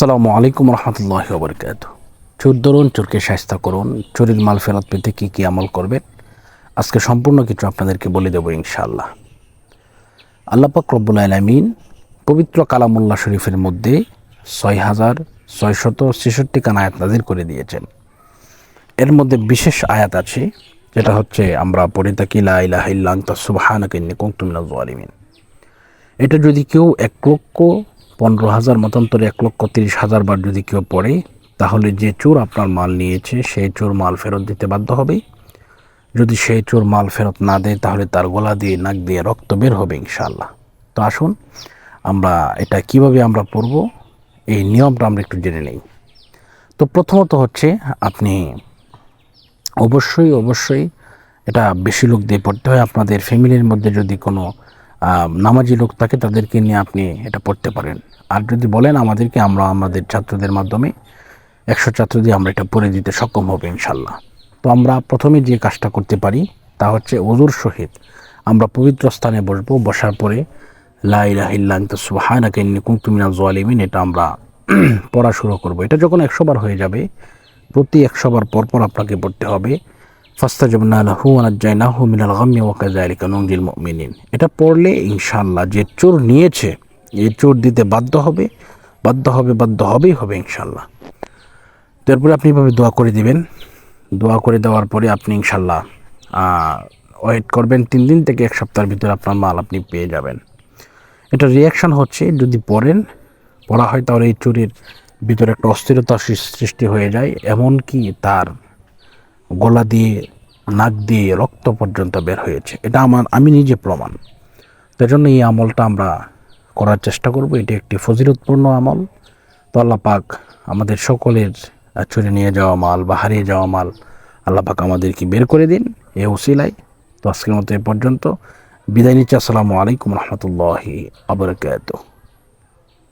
আসসালামু আলাইকুম রহমতুল্লাহ বরকাত চোর ধরুন চোরকে শাস্তা করুন, চোরের মাল ফেরত পেতে কী কী আমল করবেন? আজকে সম্পূর্ণ কিছু আপনাদেরকে বলে দেবো ইনশাআল্লাহ। আল্লাপাক রব্বুল আলমিন পবিত্র কালামুল্লাহ শরীফের মধ্যে ছয় হাজার ছয়শত ছেষট্টি কান আয়াত নাজির করে দিয়েছেন। এর মধ্যে বিশেষ আয়াত আছে, যেটা হচ্ছে, আমরা পড়ে থাকি, লা ইলাহা ইল্লা আনতা সুবহানাকা ইন্নী কুনতু এটা যদি কেউ এক লক্ষ পনেরো হাজার, মতান্তরে এক লক্ষ তিরিশ হাজার বার যদি কেউ পড়ে, তাহলে যে চোর আপনার মাল নিয়েছে, সেই চোর মাল ফেরত দিতে বাধ্য হবে। যদি সেই চোর মাল ফেরত না দেয়, তাহলে তার গলা দিয়ে, নাক দিয়ে রক্ত বের হবে ইনশাল্লাহ তো আসুন, আমরা এটা কীভাবে আমরা পড়ব, এই নিয়মটা আমরা একটু জেনে নেই। তো প্রথমত হচ্ছে, আপনি অবশ্যই অবশ্যই এটা বেশি লোক দিয়ে পড়তে হয়। আপনাদের ফ্যামিলির মধ্যে যদি কোনো নামাজি লোক থাকে, তাদেরকে নিয়ে আপনি এটা পড়তে পারেন। আর যদি বলেন আমাদেরকে, আমরা আমাদের ছাত্রদের মাধ্যমে একশো ছাত্র দিয়ে আমরা এটা পড়ে দিতে সক্ষম হবে, ইনশাল্লাহ। তো আমরা প্রথমে যে কাজটা করতে পারি, তা হচ্ছে অজুর সহিত আমরা পবিত্র স্থানে বসবো, বসার পরে লাইলাহিল্লান্ত সুবাহানাকে কুমতুমিনা জোয়ালিমিন এটা আমরা পড়া শুরু করব। এটা যখন একশো বার হয়ে যাবে, প্রতি একশো বার পর পর আপনাকে পড়তে হবে। ফাস্তাজবনা লাহু ওয়ানাজ্জাইনাহু মিনাল গাম্মি ওয়া কাযালিকা নুনজিল মুমিনিন। এটা পড়লে ইনশাআল্লাহ যে চোর নিয়েছে এই চোর দিতে বাধ্য হবে বাধ্য হবে, বাধ্য হবেই হবে ইনশাআল্লাহ। তারপরে আপনি এভাবে দোয়া করে দিবেন। দোয়া করে দেওয়ার পরে আপনি ইনশাল্লাহ ওয়েট করবেন তিন দিন থেকে এক সপ্তাহের ভিতরে আপনার মাল আপনি পেয়ে যাবেন। এটা রিয়াকশান হচ্ছে, যদি পড়েন, পড়া হয় তাহলে এই চুরির ভিতরে একটা অস্থিরতা সৃষ্টি হয়ে যায়, এমনকি তার গলা দিয়ে, নাক দিয়ে রক্ত পর্যন্ত বের হয়েছে। এটা আমার, আমি নিজে প্রমাণ। তার জন্য এই আমলটা আমরা করার চেষ্টা করব। এটি একটি ফজিলতপূর্ণ আমল। তো আল্লাহ পাক আমাদের সকলের চুরি নিয়ে যাওয়া মাল বা হারিয়ে যাওয়া মাল আল্লাহ পাক আমাদেরকে বের করে দিন এ উসিলায় তো আজকের মতো এ পর্যন্ত। বিদায় নিচ্ছি। আসসালামু আলাইকুম রহমতুল্লাহি আবরকাত